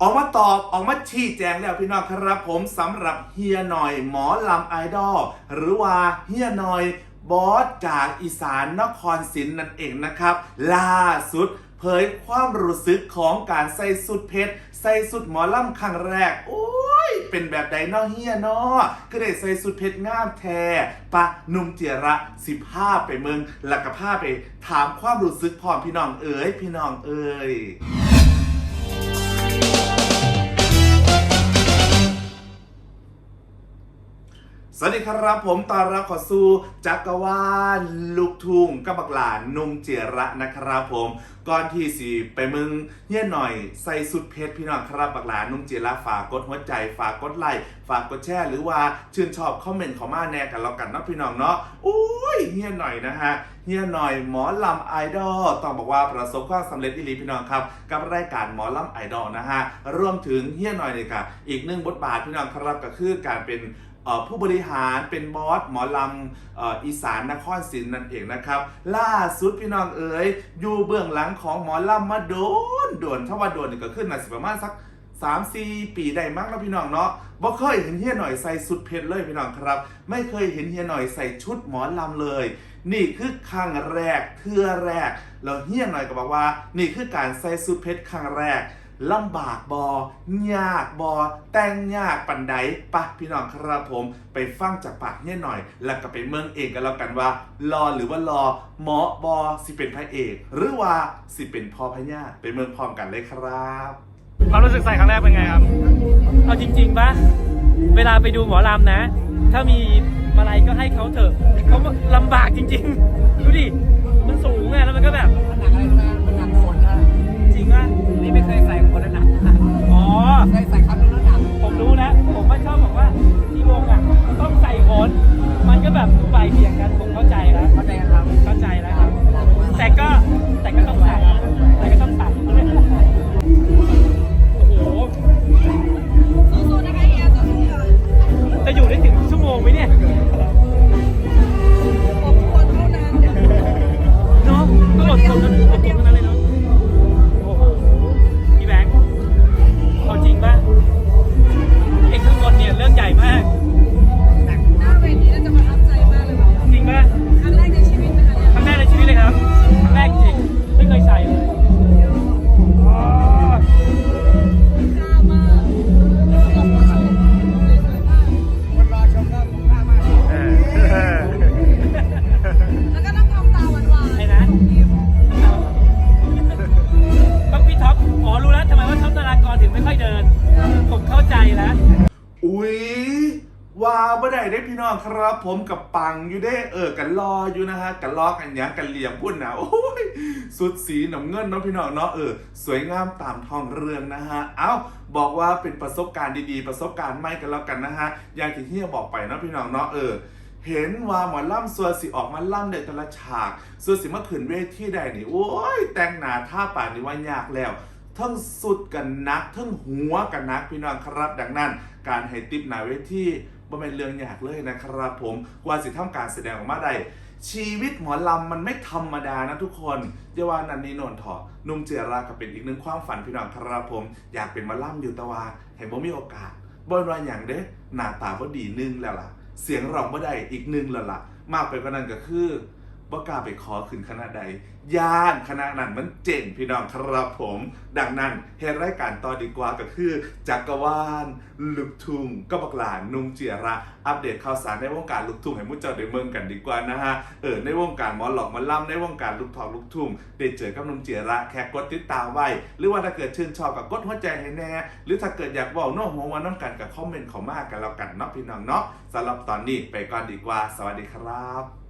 ออกมาตอบออกมาชี้แจงแล้วพี่น้องครับผมสำหรับเฮียหน่อยหมอลำไอดอลหรือว่าเฮียหน่อยบอสจากอีสานนครศรีนั่นเองนะครับ ล่าสุดเผยความรู้สึกของการใส่สุดเพชรใส่สุดหมอลำครั้งแรก โอ้ย เป็นแบบใดนาะเฮียนาะก็ได้ใส่สุดเพชรงามแท้ปะนุ่มเจระสิบห้าไปเมืองแล้วก็พาไป ถามความรู้สึกพร้อมพี่น้องเอ๋ยพี่น้องเอ๋ย สวัสดีครับผมตอนรับขอสู่จักรวาลลูกทุ่งกับบักหลานนุ่มเจระนะครับผมก่อนที่สิไปมึงเฮียหน่อยใส่สุดเพชรพี่น้องครับบักหลานนุ่มเจระฝากกดหัวใจ ฝากกดไลค์ฝากกดแชร์หรือว่าชื่นชอบคอมเมนต์เขามาแน่กันแล้วกันเนาะพี่น้องเนาะโอ้ยเฮียหน่อยนะฮะเฮียหน่อยหมอลำไอดอลต้องบอกว่าประสบความสำเร็จอีหลีพี่น้องครับ กับรายการหมอลำไอดอลนะฮะรวมถึงเฮียหน่อยเลยค่ะ อีกหนึ่งบทบาทพี่น้องครับก็คือการเป็น ผู้บริหารเป็นบอสหมอลำอีสานนครศรีนั่นเองนะครับ ล่าสุดพี่น้องเอ๋ยอยู่เบื้องหลังของหมอลำมาโดนโดนถ้าว่าโดนก็ขึ้นมาสิประมาณสัก3 4ปีได้มั้งแล้วพี่น้องเนาะบ่เคยเห็นเฮียหน่อยใส่สุดเพชรเลยพี่น้องครับ ไม่เคยเห็นเฮียหน่อยใส่ชุดหมอลำเลย นี่คือครั้งแรกเทื่อแรกแล้วเฮียหน่อยก็บอกว่า นี่คือการใส่สุดเพชรครั้งแรก ลำบากบอยากบอแต่งยากปันใดปะพี่น้องครับผม ไปฟังจากปากเนี่ยหน่อย แล้วก็ไปเมืองเองกันแล้วกันว่า รอหรือว่ารอหมอบอสิเป็นพระเอก หรือว่าสิเป็นพ่อพญาไปเมืองพร้อมกันเลยครับความรู้สึกใส่ครั้งแรกเป็นไงครับ เอาจริงๆปะเวลาไปดูหมอลำนะ ถ้ามีมาลัยก็ให้เขาเถอะเขาลำบากจริง ๆ ดูดิ มันสูงไงแล้วมันก็แบบ เบี่ยงกันผมเข้าใจ ว่าบ่ได้ได้พี่น้องครับ ผมกับปังอยู่ได้เออกันรออยู่นะฮะกันรอกันหยังกันเหลี่ยมพุ่นนะโอ้ยสุดสีน้ำเงินเนาะพี่น้องเนาะเออสวยงามตามท้องเรื่องนะฮะเอ้าบอกว่าเป็นประสบการณ์ดีๆ ประสบการณ์ไม่กันแล้วกันนะฮะอย่างที่เฮียบอกไปเนาะพี่น้องเนาะเออเห็นว่าหมอล่ำสัวสิออกมาล่ำในแต่ละฉากสัวสิมาขึ้นเวทีใดนี่โอ้ยแต่งหนาท่าป่านนี่ว่ายากแล้วทั้งสุดกันนักทั้งหัวกันนักพี่น้องครับ ดังนั้น การให้ติปหนาเวที บ่เป็นเรื่องยากเลยนะครับผมกว่าสิทำการแสดงออกมาได้ชีวิตหมอลำมันไม่ธรรมดานะทุกคนเยาว่านันนีนนท์ถอนุ่มเจยราก็เป็นอีกหนึ่งความฝันพี่น้องครับผม อยากเป็นหมาล่ำอยู่ตะวาให้บ่มีโอกาสบ่เป็นว่าอย่างเด้หน้าตาบ่ดีนึงแล้วล่ะ เสียงร้องบ่ได้อีกนึงแล้วล่ะ มากไปกว่านั้นก็คือ บ่ากล้าไปขอขึ้นคณะใดย่านคณะนั้นมันเจ๋งพี่น้องครับผม ดังนั้นเฮ็ดรายการต่อดีกว่าก็คือ จักรวาลลูกทุ่งก็บักหลานนุ่มเจียระ อัปเดตข่าวสารในวงการลูกทุ่งให้มุ้เจ้าได้เมืองกันดีกว่านะฮะ เออในวงการหมอหลอกมอล่ำในวงการลูกทองลูกทุ่งได้เจอกับนุ่มเจียระแค่กดติดตามไว้ หรือว่าถ้าเกิดชื่นชอบกับกดหัวใจให้แน่ หรือถ้าเกิดอยากบอกน้องหัววันน้ำกันกับคอมเมนต์เขามากกันแล้วกันเนาะพี่น้องเนาะสำหรับตอนนี้ไปก่อนดีกว่า สวัสดีครับ